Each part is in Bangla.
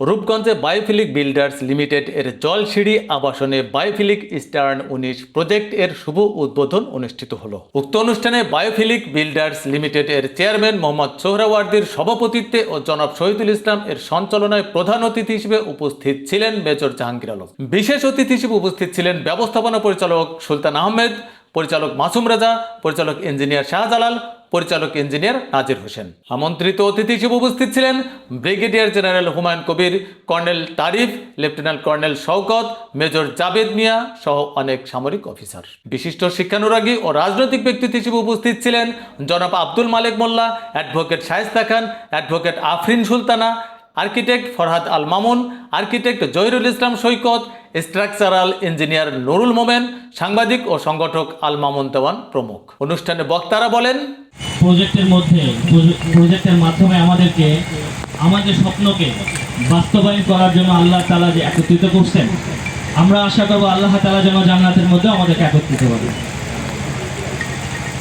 রূপগঞ্জে বায়োফিলিক বিল্ডার্স লিমিটেড এর জলসিঁড়ি আবাসনে বায়োফিলিক ইস্টার্ন উনিশ প্রজেক্ট এর শুভ উদ্বোধন অনুষ্ঠিত হলো। উক্ত অনুষ্ঠানে বায়োফিলিক বিল্ডার্স লিমিটেড এর চেয়ারম্যান মোহাম্মদ সোহরাওয়ার্দির সভাপতিত্বে ও জনাব শহীদুল ইসলাম এর সঞ্চালনায় প্রধান অতিথি হিসেবে উপস্থিত ছিলেন মেজর জাহাঙ্গীর আলম। বিশেষ অতিথি হিসেবে উপস্থিত ছিলেন ব্যবস্থাপনা পরিচালক সুলতান আহমেদ, পরিচালক মাসুম রাজা, পরিচালক ইঞ্জিনিয়ার শাহজালাল পরিচালক ইঞ্জিনিয়ার নাজির হোসেন। আমন্ত্রিত অতিথি হিসেবে উপস্থিত ছিলেন brigadier general Humayun Kabir, colonel Tarif, lieutenant colonel Shawkat, major Jabed Mia সহ অনেক সামরিক অফিসার। বিশিষ্ট শিক্ষানুরাগী ও রাজনৈতিক ব্যক্তিত্ব হিসেবে উপস্থিত ছিলেন জনাব Abdul Malik Molla, advocate Shaista Khan, advocate Afrin Sultana, architect Farhad Al Mamun, architect Zahirul Islam Saikat structural engineer Nurul Momen, সাংবাদিক ও সংগঠক আল মামুন প্রমুখ। অনুষ্ঠানে বক্তারা বলেন, প্রজেক্টের মধ্যে প্রজেক্টের মাধ্যমে আমাদেরকে আমাদের স্বপ্নকে বাস্তবায়ন করার জন্য আল্লাহ তালা যে একত্রিত করছেন, আমরা আশা করব আল্লাহ তালা যেন জান্নাতের মধ্যে আমাদেরকে একত্রিত করবে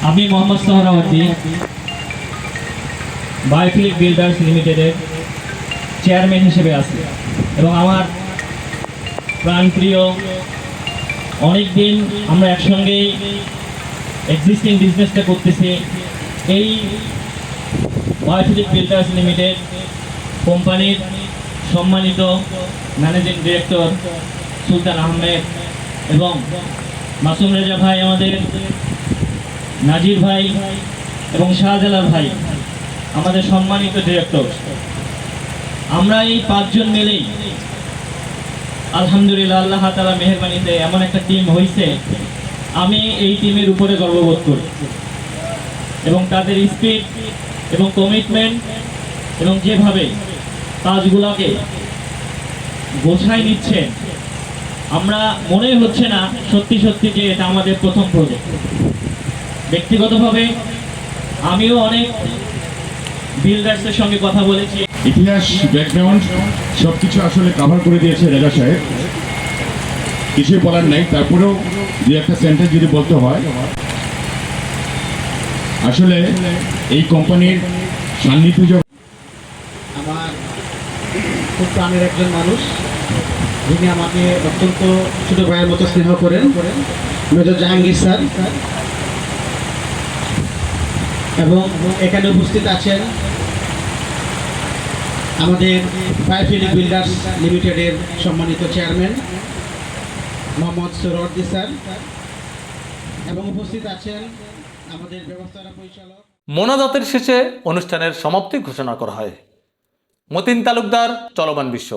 আমি মোহাম্মদ সোহরাওয়ার্দী, বায়োফিলিক বিল্ডার্স লিমিটেডের চেয়ারম্যান হিসেবে আছি এবং আমার প্রাণপ্রিয় অনেক দিন আমরা একসঙ্গেই এক্সিস্টিং বিজনেসটা করতেছি। এই বায়োফিলিক বিল্ডার্স লিমিটেড কোম্পানির সম্মানিত ম্যানেজিং ডিরেক্টর সুলতান আহমেদ এবং মাসুম রেজা ভাই আমাদের, নাজির ভাই এবং শাহজালাল ভাই আমাদের সম্মানিত ডিরেক্টর আমরা এই পাঁচজন মিলেই আলহামদুলিল্লাহ, আল্লাহ তালা মেহরবানিতে এমন একটা টিম হয়েছে আমি এই টিমের উপরে গর্ববোধ করি। এবং তাদের স্পিড এবং কমিটমেন্ট এবং যেভাবে কাজগুলোকে গোছায় নিচ্ছে, আমরা মনে হচ্ছে না সত্যি সত্যি যে এটা আমাদের প্রথম প্রজেক্ট ব্যক্তিগতভাবে আমিও অনেক বিল্ডার্সের সঙ্গে কথা বলেছি। ইতিহাস ব্যাকগ্রাউন্ড সব কিছু আসলে কভার করে দিয়েছে রেজা সাহেব। কিছুই বলার নাই, তারপরেও দু একটা সেন্টেন্স যদি বলতে হয়, আসলে এই কোম্পানির সান্নিধ্য যখন আমার খুব প্রাণের একজন মানুষ। যিনি আমাকে অত্যন্ত ছোট ভাইয়ের মতো স্নেহ করেন। Major Jahangir sir. এবং এখানে উপস্থিত আছেন আমাদের বায়োফিলিক বিল্ডার্স লিমিটেডের সম্মানিত চেয়ারম্যান মোহাম্মদ সরওয়ার্দি স্যার, এবং উপস্থিত আছেন আমাদের ব্যবস্থাপনা পরিচালক। মোনাজাতের শেষে অনুষ্ঠানের সমাপ্তি ঘোষণা করা হয়। মতিন তালুকদার, চলমান বিশ্ব।